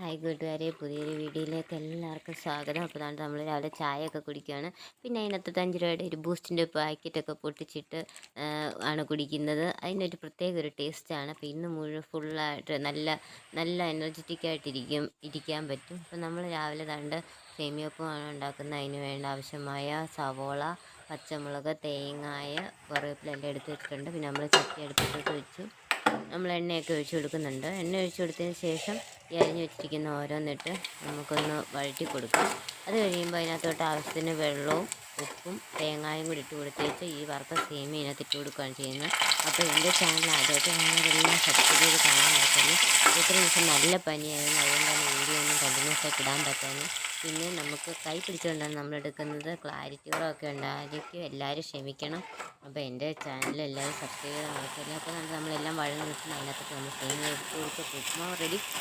Hi കൂട്ടുകാരെ പുതിയൊരു വീഡിയോയിലേക്ക് എല്ലാവർക്കും സ്വാഗതം. അപ്പോൾ അതാണ് നമ്മൾ രാവിലെ ചായയൊക്കെ കുടിക്കുകയാണ് പിന്നെ അതിനകത്ത് അഞ്ച് രൂപയുടെ ഒരു ബൂസ്റ്റിന്റെ പാക്കറ്റൊക്കെ പൊട്ടിച്ചിട്ട് ആണ് കുടിക്കുന്നത്. അതിനൊരു പ്രത്യേക ഒരു ടേസ്റ്റാണ് അപ്പോൾ ഇന്ന് മുഴുവൻ ഫുള്ളായിട്ട് നല്ല നല്ല എനർജറ്റിക് ആയിട്ടിരിക്കും ഇരിക്കാൻ പറ്റും. അപ്പോൾ നമ്മൾ രാവിലെ കണ്ട് സേമിയപ്പമാണ് ഉണ്ടാക്കുന്നത്. അതിന് വേണ്ട ആവശ്യമായ സവോള പച്ചമുളക് തേങ്ങായ കറിവേപ്പില എല്ലാം എടുത്ത് പിന്നെ നമ്മൾ ചട്ടി അടുപ്പത്തോട്ട് വെച്ചു. നമ്മൾ എണ്ണയൊക്കെ ഒഴിച്ചു കൊടുക്കുന്നുണ്ട്. എണ്ണ ഒഴിച്ചു കൊടുത്തതിന് ശേഷം ഈ അരിഞ്ഞ് വെച്ചിരിക്കുന്ന ഓരോന്നിട്ട് നമുക്കൊന്ന് വഴറ്റി കൊടുക്കാം. അത് കഴിയുമ്പോൾ അതിനകത്തോട്ട് ആവശ്യത്തിന് വെള്ളവും ഉപ്പും തേങ്ങായും കൂടി ഇട്ട് കൊടുത്തേച്ച് ഈ വറുത്ത സേമി ഇതിനകത്ത് ഇട്ട് കൊടുക്കുകയാണ് ചെയ്യുന്നത്. അപ്പോൾ എന്റെ ചാനൽ ആദ്യമായിട്ട് കാണുന്നവരെല്ലാം സബ്സ്ക്രൈബ് ചെയ്ത് കാണാൻ പറ്റുന്നു ഇത്ര ദിവസം നല്ല പനിയായിരുന്നു. അതുകൊണ്ട് തന്നെ വീഡിയോ ഒന്നും കണ്ടിന്യൂസ് ആയിട്ട് ഇടാൻ പറ്റാനും പിന്നെ നമുക്ക് കൈ പിടിച്ചുകൊണ്ടാണ് നമ്മൾ എടുക്കുന്നത്. ക്ലാരിറ്റി ഉണ്ടായിരിക്കും. എല്ലാവരും ക്ഷമിക്കണം. അപ്പോൾ എന്റെ ചാനൽ എല്ലാവരും സബ്സ്ക്രൈബ് ചെയ്ത് നടക്കില്ല അപ്പോൾ നമ്മൾ നമ്മളെല്ലാം വഴങ്ങി നിൽക്കുന്ന അതിനകത്ത് നമ്മൾ സേമിയ എടുത്ത് കൊടുത്ത് ഉപ്പുമാവ് റെഡി